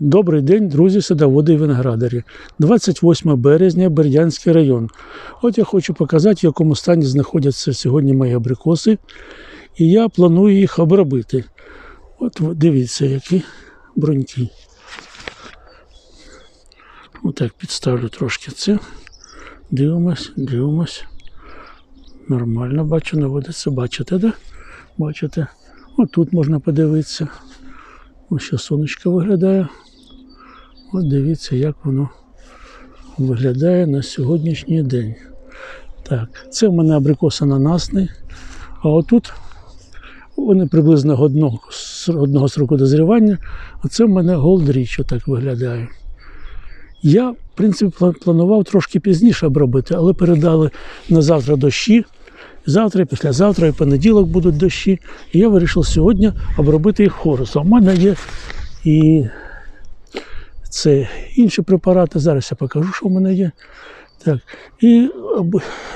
Добрий день, друзі, садоводи і виноградарі. 28 березня, Бердянський район. От я хочу показати, в якому стані знаходяться сьогодні мої абрикоси. І я планую їх обробити. От дивіться, які бруньки. Отак підставлю трошки це. Дивимось, дивимось. Нормально бачу, наводиться. Бачите, да? Бачите? От тут можна подивитися. Ось сонечко виглядає. От дивіться, як воно виглядає на сьогоднішній день. Так, це в мене абрикос ананасний. А отут вони приблизно одного, одного сроку дозрівання. А це в мене голдріч отак виглядає. Я, в принципі, планував трошки пізніше обробити, але передали на завтра дощі. Завтра, післязавтра, і понеділок будуть дощі. І я вирішив сьогодні обробити їх хорусом. У мене є і це інші препарати. Зараз я покажу, що в мене є. Так. І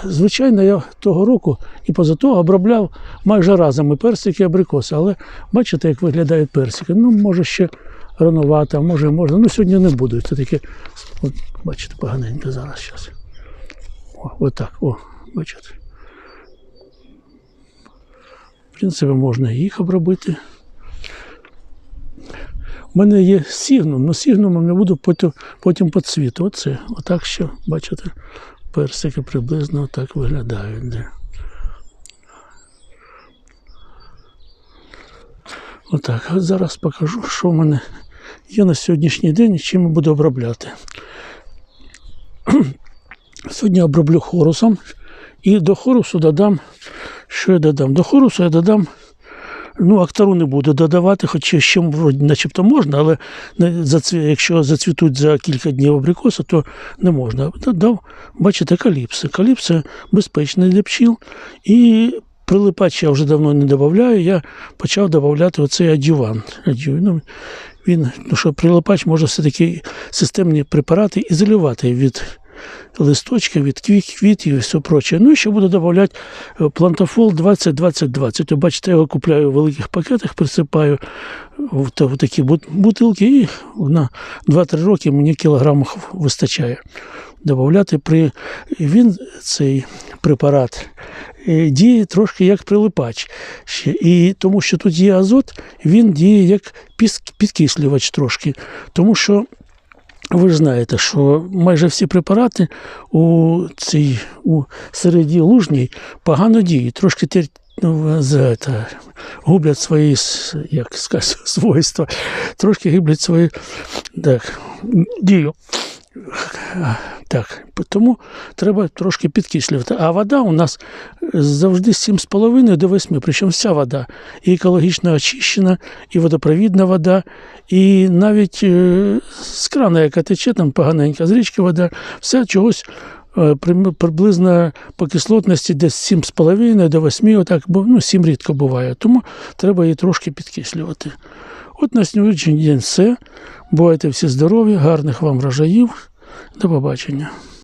звичайно, я того року і поза того обробляв майже разом і персики, і абрикоси. Але бачите, як виглядають персики. Ну, може, ще рановато, а може можна. Ну, сьогодні не буду. Це таке, от, бачите, поганенько зараз. Щас. О, отак, о, бачите. В принципі, можна їх обробити. У мене є сігнум, але сігнумом не буду потім, потім по цвіту. Оце, отак що, бачите, персики приблизно отак виглядають. Отак, от зараз покажу, що в мене є на сьогоднішній день і чим я буду обробляти. Сьогодні оброблю хорусом і до хорусу додам, що я додам? До хорусу я додам Ну, актару не буду додавати, хоча ще начебто можна, але якщо зацвітуть за кілька днів абрикоси, то не можна. Додав, бачите, каліпси. Каліпси безпечний для пчіл. І прилипач я вже давно не додаю, я почав додавати оцей адювант. Ну, він, ну що прилипач може все-таки системні препарати ізолювати від листочки, від квітів і все проче. Ну і ще буду додавати е, плантафол 20-20-20. Бачите, я його купляю в великих пакетах, присипаю в, такі бутилки, і на 2-3 роки мені кілограмів вистачає. Добавляти при він цей препарат е, діє трошки як прилипач. І тому що тут є азот, він діє як підкислювач трошки. Тому що ви ж знаєте, що майже всі препарати у цій у середі лужній погано діють, трошки тер, ну, з, гублять свої як сказати, свойства, трошки гублять свої так, дію. Так, тому треба трошки підкислювати. А вода у нас завжди з 7,5 до 8, причому вся вода. І екологічно очищена, і водопровідна вода, і навіть е, з крана, яка тече, там поганенька, з річки вода, все чогось е, приблизно по кислотності десь 7,5 до 8, отак, бо ну, 7 рідко буває. Тому треба її трошки підкислювати. От на сьогоднішній день все. Бувайте всі здорові, гарних вам врожаїв. До побачення.